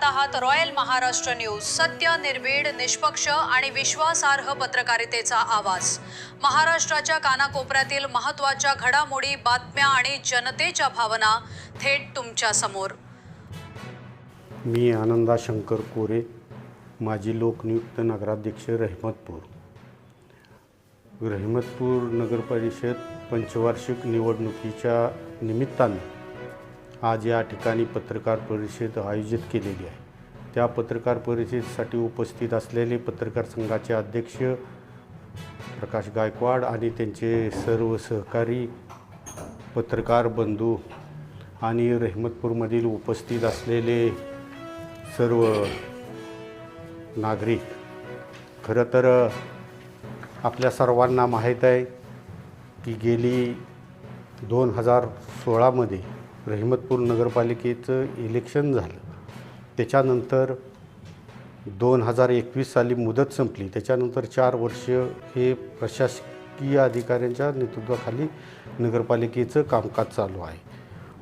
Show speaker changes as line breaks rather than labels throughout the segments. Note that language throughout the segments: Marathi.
पाहत आहात रॉयल महाराष्ट्र न्यूज. सत्य निर्भीड निष्पक्ष आणि विश्वासार्ह पत्रकारितेचा आवाज. महाराष्ट्राच्या कानाकोपऱ्यातील महत्त्वाच्या घडामोडी बातम्या आणि जनतेच्या भावना थेट तुमच्यासमोर.
मी आनंदा शंकर कोरे माजी लोकनियुक्त नगराध्यक्ष रहमतपूर. रहमतपूर नगरपरिषद पंचवार्षिक निवडणुकीच्या निमित्तानं आज या ठिकाणी पत्रकार परिषद आयोजित केलेली आहे. त्या पत्रकार परिषदेसाठी उपस्थित असलेले पत्रकार संघाचे अध्यक्ष प्रकाश गायकवाड आणि त्यांचे सर्व सहकारी पत्रकार बंधू आणि रहमतपूरमधील उपस्थित असलेले सर्व नागरिक खरं तर आपल्या सर्वांना माहीत आहे की गेली दोन हजार सोळामध्ये रहिमतपूर नगरपालिकेचं इलेक्शन झालं. त्याच्यानंतर दोन हजार एकवीस साली मुदत संपली. त्याच्यानंतर चार वर्ष हे प्रशासकीय अधिकाऱ्यांच्या नेतृत्वाखाली नगरपालिकेचं कामकाज चालू आहे.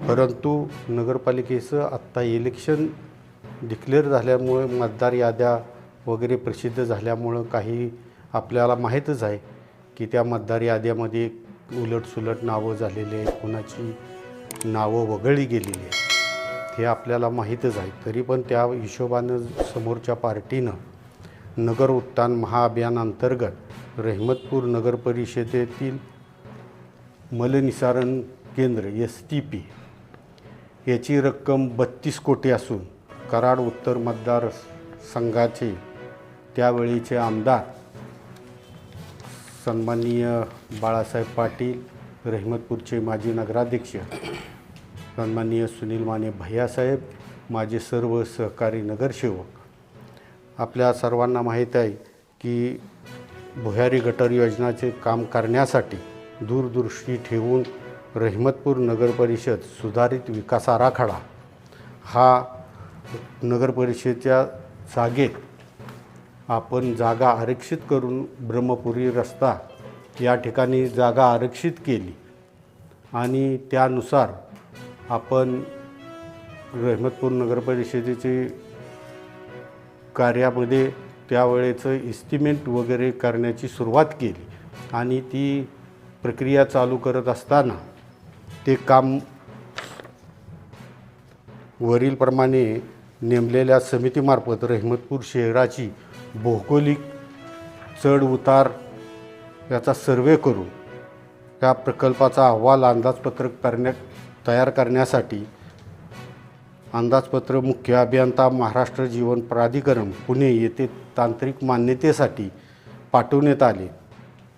परंतु नगरपालिकेचं आत्ता इलेक्शन डिक्लेअर झाल्यामुळे मतदार याद्या वगैरे प्रसिद्ध झाल्यामुळं काही आपल्याला माहीतच आहे की त्या मतदार याद्यामध्ये उलटसुलट नावं झालेली आहेत कोणाची नावं वगळली गेलेली आहेत. हे आपल्याला माहीतच आहे. तरी पण त्या हिशोबानं समोरच्या पार्टीनं नगर उत्थान महाअभियानांतर्गत रहमतपूर नगर परिषदेतील मलनिसारण केंद्र एस टी पी याची रक्कम बत्तीस कोटी असून कराड उत्तर मतदार संघाचे त्यावेळीचे आमदार सन्माननीय बाळासाहेब पाटील रहमतपूरचे माजी नगराध्यक्ष सन्माननीय सुनील माने भैयासाहेब माझे सर्व सहकारी नगरसेवक. आपल्या सर्वांना माहीत आहे की भुयारी गटर योजनाचे काम करण्यासाठी दूरदृष्टी ठेवून रहमतपूर नगर परिषद सुधारित विकास आराखडा हा नगर परिषदेच्या जागेत आपण जागा आरक्षित करून ब्रह्मपुरी रस्ता या ठिकाणी जागा आरक्षित केली. आणि त्यानुसार आपण रहमतपूर नगरपरिषदेचे कार्यामध्ये त्यावेळेचं इस्टिमेट वगैरे करण्याची सुरुवात केली. आणि ती प्रक्रिया चालू करत असताना ते काम वरीलप्रमाणे नेमलेल्या समितीमार्फत रहमतपूर शहराची भौगोलिक चढ उतार याचा सर्वे करून या प्रकल्पाचा अहवाल अंदाजपत्रक करण्या तयार करण्यासाठी अंदाजपत्र मुख्य अभियंता महाराष्ट्र जीवन प्राधिकरण पुणे येथे तांत्रिक मान्यतेसाठी पाठवण्यात आले.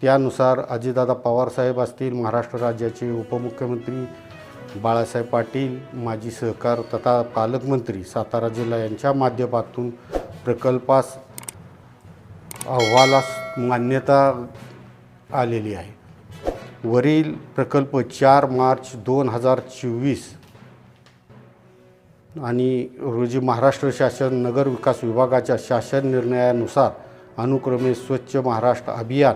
त्यानुसार अजितदादा पवारसाहेब असतील महाराष्ट्र राज्याचे उपमुख्यमंत्री बाळासाहेब पाटील माजी सहकार तथा पालकमंत्री सातारा जिल्हा यांच्या माध्यमातून प्रकल्पास अहवालास मान्यता आलेली आहे. वरील प्रकल्प चार मार्च दोन हजार चोवीस आणि रोजी महाराष्ट्र शासन नगर विकास विभागाच्या शासन निर्णयानुसार अनुक्रमे स्वच्छ महाराष्ट्र अभियान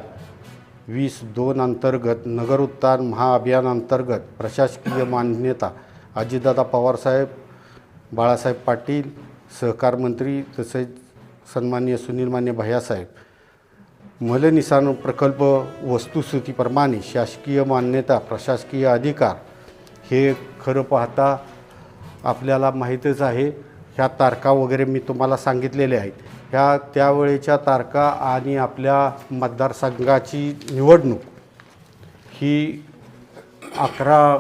वीस दोन अंतर्गत नगर उत्थान महाअभियानांतर्गत प्रशासकीय मान्यता अजितदादा पवारसाहेब बाळासाहेब पाटील सहकार मंत्री तसेच सन्माननीय सुनील मान्य भैयासाहेब मलनिसारण प्रकल्प वस्तुस्थितीप्रमाणे शासकीय मान्यता प्रशासकीय अधिकार हे खरं पाहता आपल्याला माहीतच आहे. ह्या तारखा वगैरे मी तुम्हाला सांगितलेल्या आहेत. ह्या त्यावेळेच्या तारखा आणि आपल्या मतदारसंघाची निवडणूक ही अकरा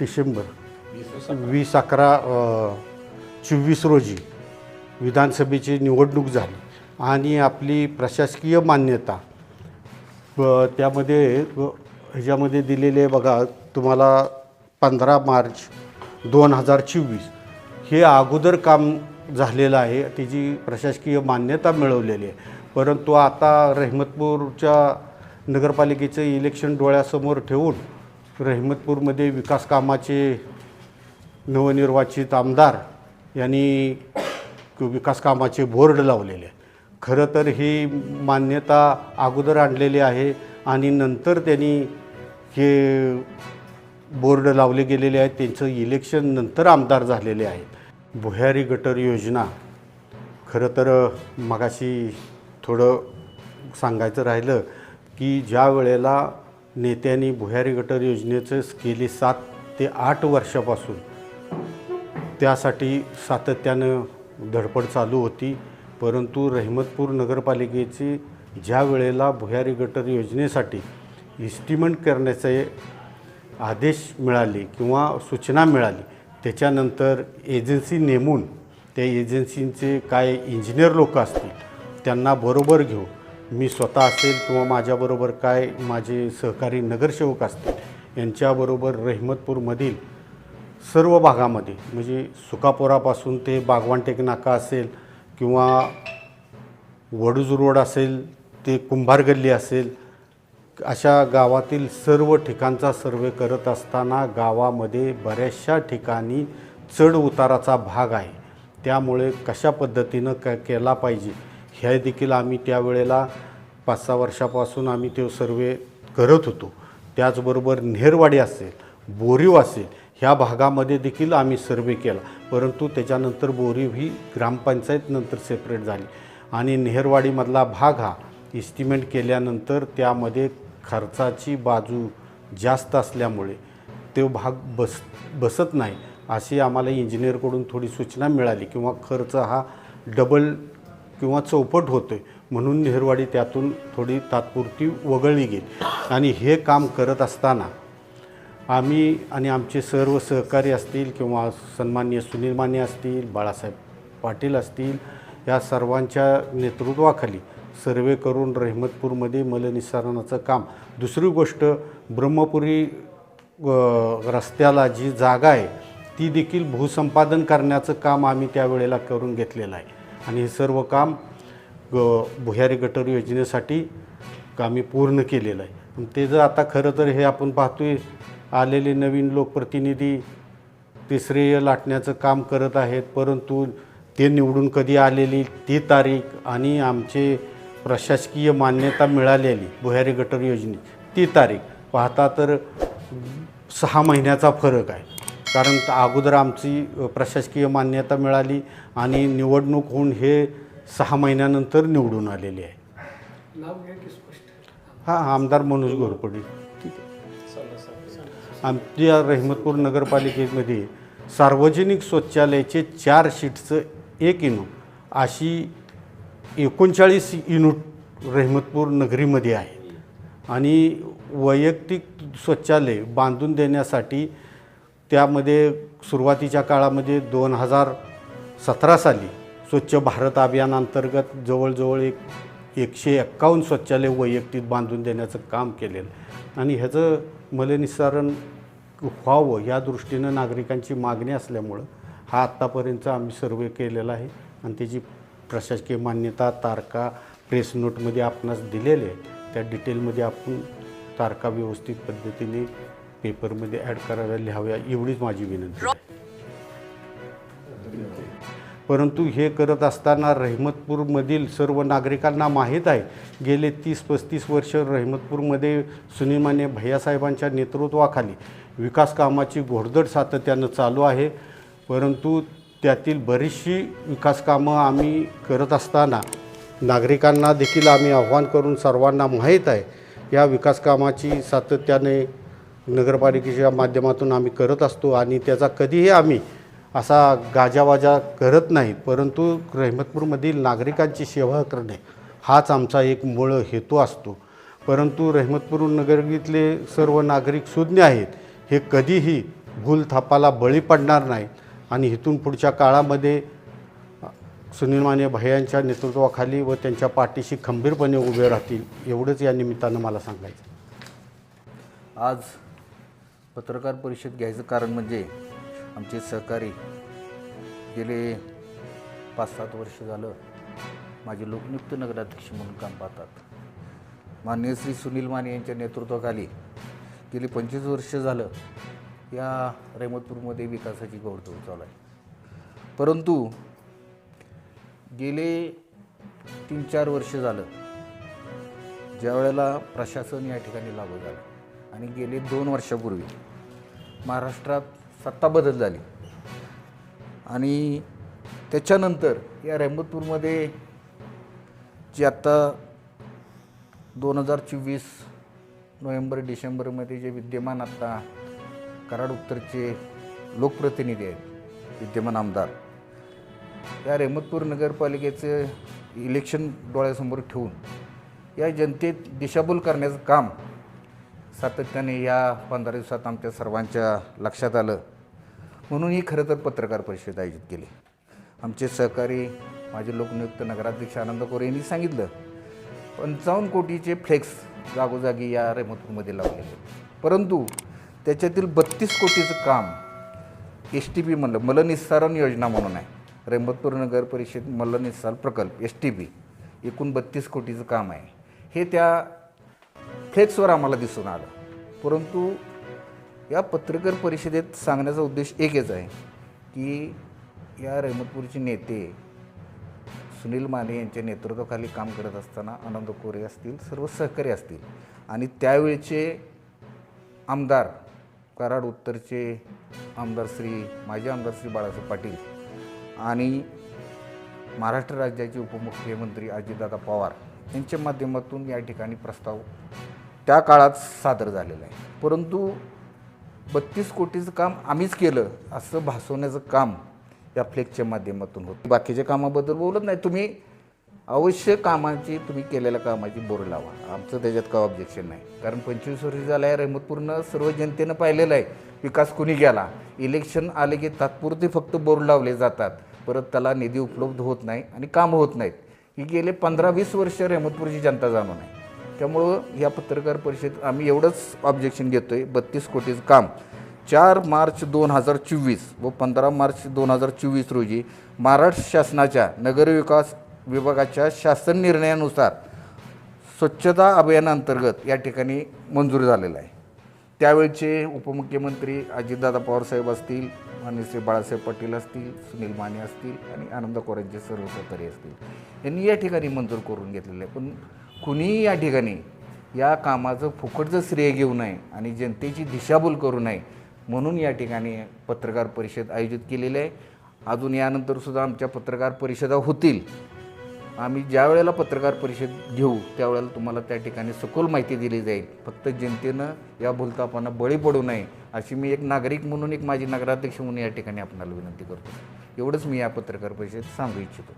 डिसेंबर वीस अकरा चोवीस रोजी विधानसभेची निवडणूक झाली. आणि आपली प्रशासकीय मान्यता. त्यामध्ये ह्याच्यामध्ये दिलेले बघा तुम्हाला पंधरा मार्च दोन हजार चोवीस हे अगोदर काम झालेलं आहे त्याची प्रशासकीय मान्यता मिळवलेली आहे. परंतु आता रहमतपूरच्या नगरपालिकेचं इलेक्शन डोळ्यासमोर ठेवून रहमतपूरमध्ये विकास कामाचे नवनिर्वाचित आमदार यांनी विकास कामाचे बोर्ड लावलेले आहे खरं तर ही मान्यता अगोदर आणलेली आहे आणि नंतर त्यांनी हे बोर्ड लावले गेलेले आहेत. त्यांचं इलेक्शन नंतर आमदार झालेले आहेत. भुयारी गटर योजना खरं तर मगाशी थोडं सांगायचं राहिलं की ज्या वेळेला नेत्यांनी भुयारी गटर योजनेचं गेली सात ते आठ वर्षापासून त्यासाठी सातत्यानं धडपड चालू होती. परंतु रहिमतपूर नगरपालिकेची ज्या वेळेला भुयारी गटर योजनेसाठी इस्टिमेंट करण्याचे आदेश मिळाले किंवा सूचना मिळाली त्याच्यानंतर एजन्सी नेमून त्या एजन्सींचे काय इंजिनियर लोक असतील त्यांना बरोबर घेऊ मी स्वतः असेल किंवा माझ्याबरोबर काय माझे सहकारी नगरसेवक असतील यांच्याबरोबर रहिमतपूरमधील सर्व भागामध्ये म्हणजे सुकापोरापासून ते बागवानटेक नाका असेल किंवा वडूज रोड असेल ते कुंभार गल्ली असेल अशा गावातील सर्व ठिकाणचा सर्वे करत असताना गावामध्ये बऱ्याचशा ठिकाणी चढ उताराचा भाग आहे. त्यामुळे कशा पद्धतीनं क केला पाहिजे ह्या देखील आम्ही त्यावेळेला पाच सहा वर्षापासून आम्ही ते सर्वे करत होतो. त्याचबरोबर नेहरवाडी असेल बोरीव असेल ह्या भागामध्ये देखील आम्ही सर्वे केला. परंतु त्याच्यानंतर बोरीव ही ग्रामपंचायतनंतर सेपरेट झाली. आणि नेहरवाडीमधला भाग हा इस्टिमेट केल्यानंतर त्यामध्ये खर्चाची बाजू जास्त असल्यामुळे तो भाग बस बसत नाही अशी आम्हाला इंजिनियरकडून थोडी सूचना मिळाली किंवा खर्च हा डबल किंवा चौपट होतो आहे म्हणून नेहरवाडी त्यातून थोडी तात्पुरती वगळली गेली. आणि हे काम करत असताना आम्ही आणि आमचे सर्व सहकारी असतील किंवा सन्माननीय सुनील माने असतील बाळासाहेब पाटील असतील या सर्वांच्या नेतृत्वाखाली सर्वे करून रहमतपूरमध्ये मलनिस्सारणाचं काम. दुसरी गोष्ट ब्रह्मपुरी रस्त्याला जी जागा आहे ती देखील भूसंपादन करण्याचं काम आम्ही त्यावेळेला करून घेतलेलं आहे. आणि हे सर्व काम ग भुयारी गटर योजनेसाठी आम्ही पूर्ण केलेलं आहे. ते जर आता खरं तर हे आपण पाहतोय आलेले नवीन लोकप्रतिनिधी ते श्रेय लाटण्याचं काम करत आहेत परंतु ते निवडून कधी आलेली ती तारीख आणि आमचे प्रशासकीय मान्यता मिळालेली भुयारी गटर योजने ती तारीख पाहता तर सहा महिन्याचा फरक आहे. कारण अगोदर आमची प्रशासकीय मान्यता मिळाली आणि निवडणूक होऊन हे सहा महिन्यानंतर निवडून आलेले आहे. हा आमदार मनोज घोरपडे. ठीक आहे. आमच्या रहिमतपूर नगरपालिकेमध्ये सार्वजनिक शौचालयाचे चार शीटचं एक युनिट अशी एकोणचाळीस युनिट रहिमतपूर नगरीमध्ये आहे. आणि वैयक्तिक शौचालय बांधून देण्यासाठी त्यामध्ये सुरुवातीच्या काळामध्ये दोन हजार सतरा साली स्वच्छ भारत अभियानांतर्गत जवळजवळ एक एकशे एक्कावन्न शौचालय वैयक्तिक बांधून देण्याचं काम केलेलं. आणि ह्याचं मलनिस्सारण व्हावं या दृष्टीनं नागरिकांची मागणी असल्यामुळं हा आत्तापर्यंत आम्ही सर्वे केलेला आहे आणि त्याची प्रशासकीय मान्यता तारखा प्रेस नोटमध्ये आपणास दिलेले आहे त्या डिटेलमध्ये आपण तारखा व्यवस्थित पद्धतीने पेपरमध्ये ॲड कराव्या लिहाव्या एवढीच माझी विनंती आहे. परंतु हे करत असताना रहिमतपूरमधील सर्व नागरिकांना माहीत आहे गेले तीस पस्तीस वर्ष रहिमतपूरमध्ये सुनीमाने भैयासाहेबांच्या नेतृत्वाखाली विकास कामाची घोडदड सातत्यानं चालू आहे. परंतु त्यातील बरीचशी विकास कामं आम्ही करत असताना नागरिकांना देखील आम्ही आव्हान करून सर्वांना माहीत आहे या विकास कामाची सातत्याने नगरपालिकेच्या माध्यमातून आम्ही करत असतो आणि त्याचा कधीही आम्ही असा गाजावाजा करत नाही परंतु रहिमतपूरमधील नागरिकांची सेवा करणे हाच आमचा एक मूळ हेतू असतो. परंतु रहमतपूर नगरीतले सर्व नागरिक सुज्ञ आहेत हे कधीही भूलथापाला बळी पडणार नाहीत आणि इथून पुढच्या काळामध्ये सुनील माने भैयांच्या नेतृत्वाखाली व त्यांच्या पाठीशी खंबीरपणे उभे राहतील एवढंच या निमित्तानं मला सांगायचं
आज पत्रकार परिषद घ्यायचं कारण म्हणजे आमचे सहकारी गेले पाच सात वर्ष झालं. माझे लोकनियुक्त नगराध्यक्ष म्हणून काम पाहतात. माननीय श्री सुनील माने यांच्या नेतृत्वाखाली गेली पंचवीस वर्ष झालं या रेमतपूरमध्ये विकासाची घोडदौड चालू आहे. परंतु गेले तीन चार वर्ष झालं. ज्या वेळेला प्रशासन या ठिकाणी लागू झालं आणि गेले दोन वर्षापूर्वी महाराष्ट्रात सत्ता बदल झाली. आणि त्याच्यानंतर या रेहमतपूरमध्ये जी आत्ता दोन हजार चोवीस नोव्हेंबर डिसेंबरमध्ये जे विद्यमान आत्ता कराड उत्तरचे लोकप्रतिनिधी आहेत विद्यमान आमदार या रेहमतपूर नगरपालिकेचं इलेक्शन डोळ्यासमोर ठेवून या जनतेत दिशाभूल करण्याचं काम सातत्याने या पंधरा दिवसात आमच्या सर्वांच्या लक्षात आलं. म्हणून ही खरं तर पत्रकार परिषद आयोजित केली. आमचे सहकारी माझे लोकनियुक्त नगराध्यक्ष आनंद कोरे यांनी सांगितलं पंचावन्न कोटीचे फ्लेक्स जागोजागी या रेहमतपूरमध्ये लावलेले परंतु त्याच्यातील बत्तीस कोटीचं काम एस टी पी म्हणलं मलनिस्सारण योजना म्हणून आहे. रेमतपूर नगर परिषद मलनिस्सार प्रकल्प एस टी पी एकूण बत्तीस कोटीचं काम आहे. हे त्या फ्लेक्सवर आम्हाला दिसून आलं. परंतु या पत्रकार परिषदेत सांगण्याचा उद्देश एकच आहे की या रहमतपूरचे नेते सुनील माने यांच्या नेतृत्वाखाली काम करत असताना आनंद कोरे असतील सर्व सहकारी असतील आणि त्यावेळचे आमदार कराड उत्तरचे आमदार श्री माजी आमदार श्री बाळासाहेब पाटील आणि महाराष्ट्र राज्याचे उपमुख्यमंत्री अजितदादा पवार यांच्या माध्यमातून या ठिकाणी प्रस्ताव त्या काळात सादर झालेलं आहे. परंतु बत्तीस कोटीचं काम आम्हीच केलं असं भासवण्याचं काम या फ्लेक्सच्या माध्यमातून होतं. बाकीच्या कामाबद्दल बोलत नाही. तुम्ही अवश्य कामाची तुम्ही केलेल्या कामाची बोर लावा. आमचं त्याच्यात काय ऑब्जेक्शन नाही. कारण पंचवीस वर्ष झालं आहे रहमतपूरनं सर्व जनतेनं पाहिलेलं आहे. विकास कुणी गेला? इलेक्शन आले की तात्पुरते फक्त बोर लावले जातात. परत त्याला निधी उपलब्ध होत नाही आणि कामं होत नाहीत. ही गेले पंधरा वीस वर्ष रहमतपूरची जनता जाणून आहे. त्यामुळं या पत्रकार परिषदेत आम्ही एवढंच ऑब्जेक्शन घेतो आहे बत्तीस कोटीचं काम. चार मार्च दोन हजार चोवीस व पंधरा मार्च दोन हजार चोवीस रोजी महाराष्ट्र शासनाच्या नगरविकास विभागाच्या शासन निर्णयानुसार स्वच्छता अभियानांतर्गत या ठिकाणी मंजूर झालेलं आहे. त्यावेळचे उपमुख्यमंत्री अजितदादा पवारसाहेब असतील आणि श्री बाळासाहेब पाटील असतील सुनील माने असतील आणि आनंद कोरांचे सर्व सहकारी असतील. यांनी या ठिकाणी मंजूर करून घेतलेलं आहे. पण कुणीही या ठिकाणी या कामाचं फुकटचं श्रेय घेऊ नये आणि जनतेची दिशाभूल करू नये म्हणून या ठिकाणी पत्रकार परिषद आयोजित केलेली आहे. अजून यानंतर सुद्धा आमच्या पत्रकार परिषदा होतील. आम्ही ज्या वेळेला पत्रकार परिषद घेऊ त्यावेळेला तुम्हाला त्या ठिकाणी सखोल माहिती दिली जाईल. फक्त जनतेनं या भूलतापांना बळी पडू नये अशी मी एक नागरिक म्हणून एक माझी नगराध्यक्ष म्हणून या ठिकाणी आपणाला विनंती करतो. एवढंच मी या पत्रकार परिषदेत सांगू इच्छितो.